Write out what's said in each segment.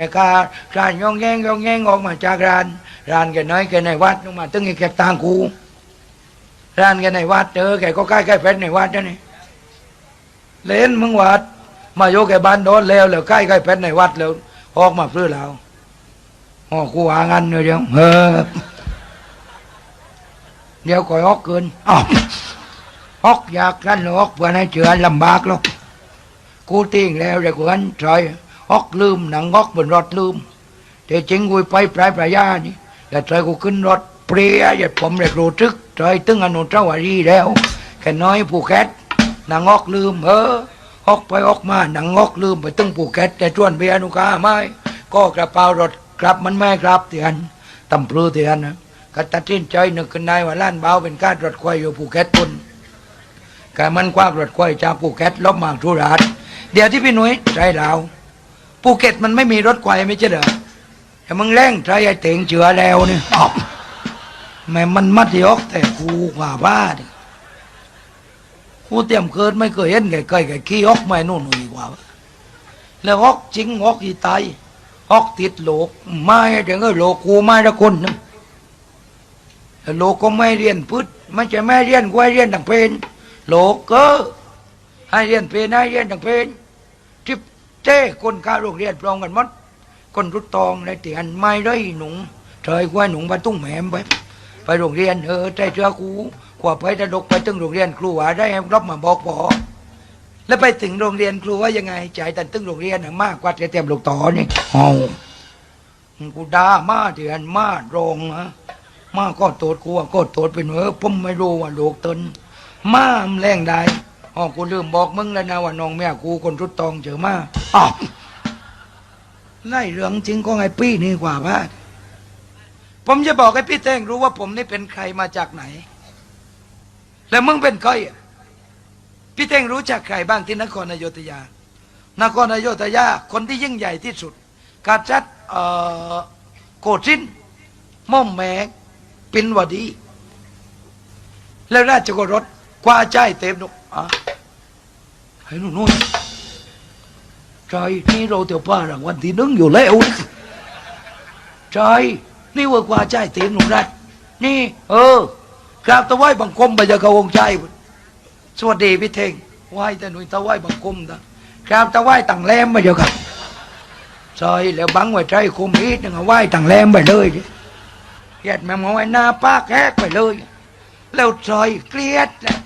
แกการ้านย่องแย่งย่องแย่งออกมาจากร้านร้านแกน้อยแกในวัดลงมาตึงไอ้แกตางกูร้านแกในวัดเจอแกก็ใกล้ใกล้เพชรในวัดนั่นนี่เล่นมึงวัด มาโยกแกบ้านโดนแล้วแล้วใกล้ใกล้เพชรในวัดแล้วออกมาเพื่อเราอ๋อกูหางันเลยเดี๋ยวเออเดี๋ยวก่อยออกเกินอ้าวออกอยากกันออกเพื่อให้เจือลำบากหรอกกูติ้งแล้วเด็กวันใจ ออกลืมหนังออกบนรถลืมแต่จริงกูไปปลายปลายยานี่แต่ใจกูขึ้นรถเปรียอย่าผมเด็กรู้ทึกใจตึงอนุเจ้าวารีแล้วแค่น้อยผูกแคทหนังออกลืมเออออกไปออกมาหนังออกลืมไปตึงผูกแคทแต่ชวนเบียนุกาไม่ก็กระเป๋ารถกลับมันไม่กลับเตียนตำปลือเตียนนะก็ตัดสินใจหนึกขึ้นในว่าล้านเบาเป็นการรถควายอยู่ภูเก็ตตุนกมันคว้างรถควายจากภูเก็ตลบมาทุราชเดี๋ยวที่พี่หนุ่ยใจเรา ภูเก็ตมันไม่มีรถควไม่ใช่เหรอแต่มึงแรงใจไอ้เต่งเจือแล้วเนี่ยแม่มันมัดยอกแต่กูกว่าบ้าดิกูเตรียมเกิดไม่เคยเห็นไก่ไก่ไก่ขี้ออกไม่นู่นนู่นอีกว่า แล้วออกจริงออกที่ไตออกติดโลกไม่แต่ก็โลกกูไม่ละคนนึงแล้วโลกก็ไม่เรียนพุทธไม่ใช่ไม่เรียนกวยเรียนต่างเป็นโลกก็ให้เรียนเป็นให้เรียนต่างเป็น เจ้คนข้าโรงเรียนปลองกันหมดคนรุดตองในเตียนไม่ได้หนุ่งเถยกว่าหนุ่งไปตุ้งแหมไปไปโรงเรียนเออใจเชื่อกูกว่าไปตะดกไปตึงโรงเรียนครูว่าได้รับมาบอกพอแล้วไปถึงโรงเรียนครูว่ายังไงจ่ายตันตึงโรงเรียนน่ะมากกว่าจะเตรียมลูกต่อนี่เอากูด่ามาเดือนมาโรงนะมาก็โตดกูว่าก็โตดเป็นเออผมไม่รู้ว่าลูกตนมามแรงได้อ๋อกูลืมบอกมึงแล้วนะว่าน้องแม่กูคนรุดตองเจอมา อ้าวไล่เรื่องจริงก็ไงปี้นี่กว่าบ้านผมจะบอกให้พี่แท่งรู้ว่าผมนี่เป็นใครมาจากไหน แล้วมึงเป็นใครพี่เท่งรู้จักใครบ้างที่นครอโยธยา นครอโยธยาคนที่ยิ่งใหญ่ที่สุด กาจัดโกจินม่อมแมกปินวดี แล้วราชกรสกว่าใจเต็มหนุกอะให้หนุ่นุ่น ใจนี่เราเตียวป้ารางวัลที่หนึ่งอยู่แล้วนะใจนี่ว่ากว่าใจเต็มหนุกรัดนี่ เออกราบตะไว้บังคมบรรยากาศวงใจสวัสดีพี่เทงไหว้แต่หนุ่ยตะไว้บังคมตะครับตะไว้ต่างแรมมาเดียวกันซอยแล้วบังไว้ใจคุมอีกหนึ่งเอาไหว้ต่างแรมไปเลยดิเกียดแม่หมอไว้หน้าปากแหกไปเลย แล้วซอยเกลียดแหละ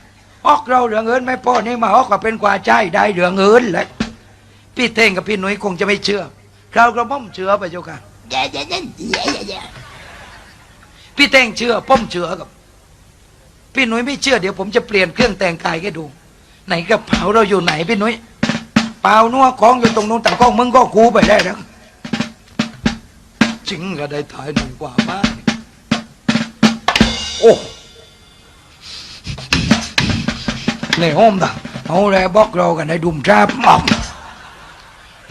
ออกเราเหลืองเอินไม่พอนี่มาออกก็เป็นกว่าใจได้เหลืองเอินแหละ พี่เทงกับพี่หนุ่ยคงจะไม่เชื่อเรากระม่อมเชื่อไปเจ้าค่ะพี่เทงเชื่อป้อมเชื่อกับ พี่หนุ่ยไม่เชื่อเดี๋ยวผมจะเปลี่ยนเครื่องแต่งกายให้ดู ไหนกระเป๋าเราอยู่ไหนพี่หนุ่ยเปล่านัวของอยู่ตรงนู้นแต่กล้องมึงก็กูไปได้แล้วจริงก็ได้ถ่ายหนึ่งกว่าบ้านโอ้ในห้องต่างเอาแลบอกเรากันในดุมจ้าบออก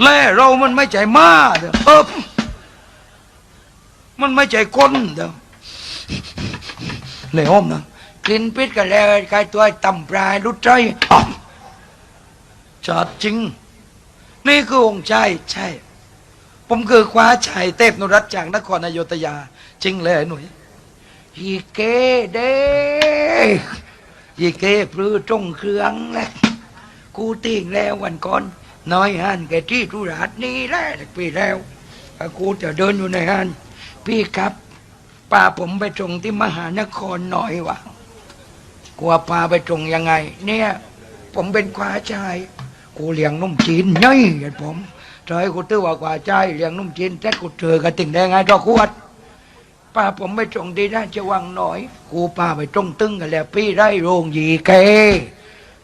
แล่เรามันไม่ใจมาเด้อเออมันไม่ใจคนเด้อเลยห้อมนะกลิ่นพิษกันแล้วกายตัวต่ำปลายรุดใจจอดจริง นี่คือองค์ชายใช่ ผมคือคว้าชัยเทพนรัตจากนครอโยธยา จริงเลยหนุ่ยยีเกเด้ยีเกปลือจงเครื่องแหละกูติ่งแล้ววันก่อน น้อยฮันแกที่ธุรัตนี่แหละปีแล้วกูจะเดินอยู่ในฮันพี่ครับป้าผมไปตรงที่มหานครหน่อยวะกลัวป้าไปตรงยังไง เนี่ย ผมเป็นควาชายกูเลี้ยงนุ่มจีนย่อยเห็นผมเธอให้กูตื้อว่ากว่าใจเลี้ยงนุ่มจีนแต่กูเจอกระติ่งได้ไงก็ขวดป้าผมไปตรงที่ราชวังหน่อย กูป้าไปตรงตึงกันแล้วพี่ได้โรงยีเก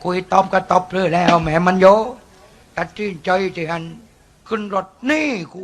คุยตอบก็ตอบเลยแล้วแหมมันโย ตัดที่ใจที่หันขึ้นรถนี่กู